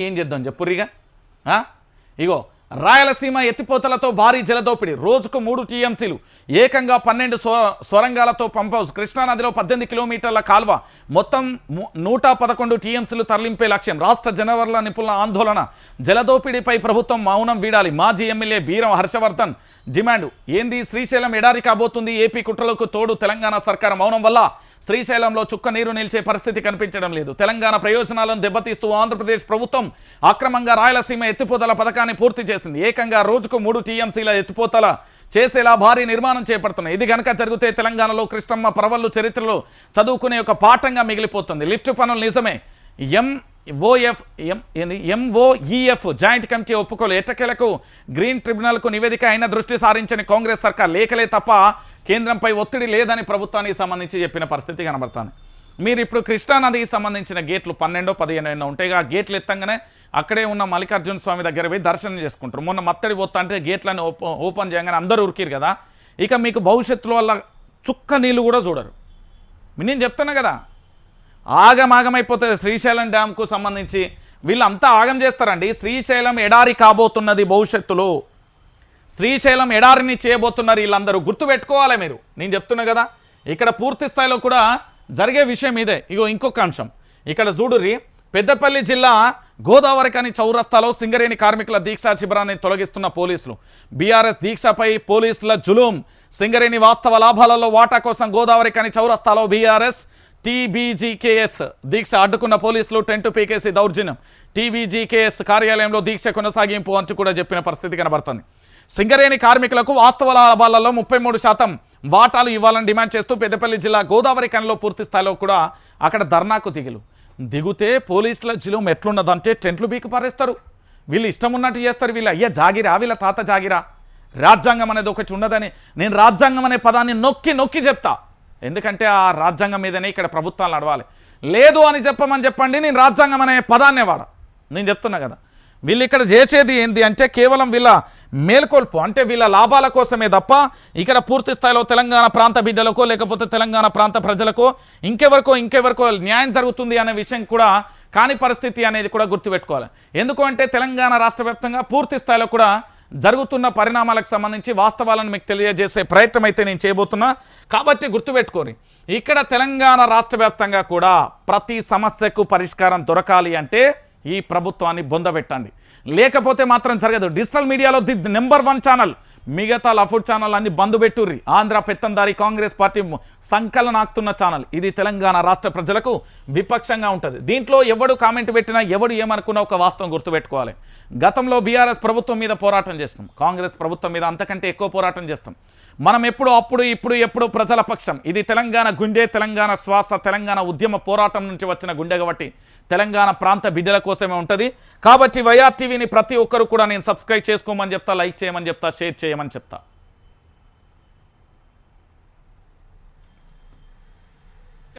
ఏం చేద్దాం చెప్పుర్రిగా ఆ? ఇగో రాయలసీమ ఎత్తిపోతలతో భారీ జలదోపిడి. రోజుకు మూడు టీఎంసీలు. ఏకంగా పన్నెండు స్వ స్వరంగాలతో పంపౌస్ కృష్ణానదిలో పద్దెనిమిది కిలోమీటర్ల కాల్వ. మొత్తం నూట పదకొండు టీఎంసీలు తరలింపే లక్ష్యం. రాష్ట్ర జనవరుల నిపుణుల ఆందోళన. జలదోపిడిపై ప్రభుత్వం మౌనం వీడాలి. మాజీ ఎమ్మెల్యే బీరం హర్షవర్ధన్ డిమాండ్. ఏంది శ్రీశైలం ఎడారి కాబోతుంది? ఏపీ కుట్రలకు తోడు తెలంగాణ సర్కార్ మౌనం వల్ల శ్రీశైలంలో చుక్క నీరు నిలిచే పరిస్థితి కనిపించడం లేదు. తెలంగాణ ప్రయోజనాలను దెబ్బతీస్తూ ఆంధ్రప్రదేశ్ ప్రభుత్వం అక్రమంగా రాయలసీమ ఎత్తిపోతల పథకాన్ని పూర్తి చేసింది. ఏకంగా రోజుకు మూడు టీఎంసీల ఎత్తిపోతల చేసేలా భారీ నిర్మాణం చేపడుతున్నాయి. ఇది కనుక జరిగితే తెలంగాణలో కృష్ణమ్మ పరవళ్ళు చరిత్రలో చదువుకునే ఒక పాఠంగా మిగిలిపోతుంది. లిఫ్ట్ పనులు నిజమే. M OF M MOEF joint committee ఒప్పుకోలు. ఎట్టకేలకు గ్రీన్ ట్రిబ్యునల్కు నివేదిక అయిన దృష్టి సారించని కాంగ్రెస్ సర్కార్. లేఖలే తప్ప కేంద్రంపై ఒత్తిడి లేదని ప్రభుత్వానికి సంబంధించి చెప్పిన పరిస్థితి కనబడుతుంది. మీరు ఇప్పుడు కృష్ణానదికి సంబంధించిన గేట్లు పన్నెండో పదిహేను ఎన్నో ఉంటాయి. ఆ గేట్లు ఎత్తంగానే అక్కడే ఉన్న మల్లికార్జున స్వామి దగ్గర పోయి దర్శనం చేసుకుంటారు. మొన్న మత్తడి పోతా అంటే గేట్లను ఓపెన్ ఓపెన్ చేయగానే అందరూ ఉరికిరు కదా. ఇక మీకు భవిష్యత్తులో వల్ల చుక్క నీళ్ళు కూడా చూడరు. నేను చెప్తున్నా కదా. ఆగమాగమైపోతుంది శ్రీశైలం డ్యామ్కు సంబంధించి. వీళ్ళంతా ఆగం చేస్తారండి. శ్రీశైలం ఎడారి కాబోతున్నది భవిష్యత్తులో. శ్రీశైలం ఎడారిని చేయబోతున్నారు వీళ్ళందరూ. గుర్తుపెట్టుకోవాలి మీరు. నేను చెప్తున్నా కదా ఇక్కడ పూర్తి స్థాయిలో కూడా జరిగే విషయం ఇదే. ఇగో ఇంకొక అంశం. ఇక్కడ చూడుర్రి పెద్దపల్లి జిల్లా గోదావరికని చౌరస్తాలో సింగరేణి కార్మికుల దీక్షా శిబిరాన్ని తొలగిస్తున్న పోలీసులు. బీఆర్ఎస్ దీక్షపై పోలీసుల జులూం. సింగరేణి వాస్తవ లాభాలలో వాటా కోసం గోదావరికని చౌరస్తాలో బీఆర్ఎస్ టీబీజీకేఎస్ దీక్ష అడ్డుకున్న పోలీసులు టెంట్ పీకేసి దౌర్జన్యం. టీబీజీకేఎస్ కార్యాలయంలో దీక్ష కొనసాగింపు అంటూ కూడా చెప్పిన పరిస్థితి కనబడుతుంది. సింగరేణి కార్మికులకు వాస్తవ లాభాలలో ముప్పై మూడు శాతం వాటాలు ఇవ్వాలని డిమాండ్ చేస్తూ పెద్దపల్లి జిల్లా గోదావరి కనిలో పూర్తి స్థాయిలో కూడా అక్కడ ధర్నాకు దిగులు. దిగుతే పోలీసుల జిలుం ఎట్లున్నదంటే టెంట్లు బీకి పారేస్తారు. వీళ్ళు ఇష్టం ఉన్నట్టు చేస్తారు. వీళ్ళు అయ్యా జాగిరా వీళ్ళ తాత జాగిరా. రాజ్యాంగం అనేది ఒకటి ఉన్నదని నేను రాజ్యాంగం అనే పదాన్ని నొక్కి నొక్కి చెప్తా. ఎందుకంటే ఆ రాజ్యాంగం మీదనే ఇక్కడ ప్రభుత్వాలు నడవాలి. లేదు అని చెప్పమని చెప్పండి నేను రాజ్యాంగం అనే పదాన్నే వాడ. నేను చెప్తున్నా కదా. వీళ్ళు ఇక్కడ చేసేది ఏంటి అంటే కేవలం వీళ్ళ మేల్కొల్పు అంటే వీళ్ళ లాభాల కోసమే తప్ప ఇక్కడ పూర్తి స్థాయిలో తెలంగాణ ప్రాంత బిడ్డలకో లేకపోతే తెలంగాణ ప్రాంత ప్రజలకో ఇంకెవరికో ఇంకెవరికో న్యాయం జరుగుతుంది అనే విషయం కూడా కాని పరిస్థితి అనేది కూడా గుర్తుపెట్టుకోవాలి. ఎందుకు అంటే తెలంగాణ రాష్ట్ర వ్యాప్తంగా పూర్తి స్థాయిలో కూడా జరుగుతున్న పరిణామాలకు సంబంధించి వాస్తవాలను మీకు తెలియజేసే ప్రయత్నం అయితే నేను చేయబోతున్నా. కాబట్టి గుర్తుపెట్టుకోరి ఇక్కడ తెలంగాణ రాష్ట్ర కూడా ప్రతి సమస్యకు పరిష్కారం దొరకాలి అంటే ఈ ప్రభుత్వాన్ని బొందబెట్టండి. లేకపోతే మాత్రం జరగదు. డిజిటల్ మీడియాలో ది నెంబర్ వన్ ఛానల్. మిగతా లఫుడ్ ఛానల్ అన్ని బంద్ పెట్టుర్రి. ఆంధ్ర పెత్తందారి కాంగ్రెస్ పార్టీ సంకలనాక్తున్న ఛానల్. ఇది తెలంగాణ రాష్ట్ర ప్రజలకు విపక్షంగా ఉంటుంది. దీంట్లో ఎవడు కామెంట్ పెట్టినా ఎవడు ఏమనుకున్నా ఒక వాస్తవం గుర్తుపెట్టుకోవాలి. గతంలో బీఆర్ఎస్ ప్రభుత్వం మీద పోరాటం చేస్తాం. కాంగ్రెస్ ప్రభుత్వం మీద అంతకంటే ఎక్కువ పోరాటం చేస్తాం. మనం ఎప్పుడు అప్పుడు ఇప్పుడు ఎప్పుడు ప్రజల పక్షం. ఇది తెలంగాణ గుండె తెలంగాణ శ్వాస తెలంగాణ ఉద్యమ పోరాటం నుంచి వచ్చిన గుండె కాబట్టి తెలంగాణ ప్రాంత బిడ్డల కోసమే ఉంటుంది. కాబట్టి వైఆర్ టీవీని ప్రతి ఒక్కరు కూడా నేను సబ్స్క్రైబ్ చేసుకోమని చెప్తా లైక్ చేయమని చెప్తా షేర్ చేయమని చెప్తా.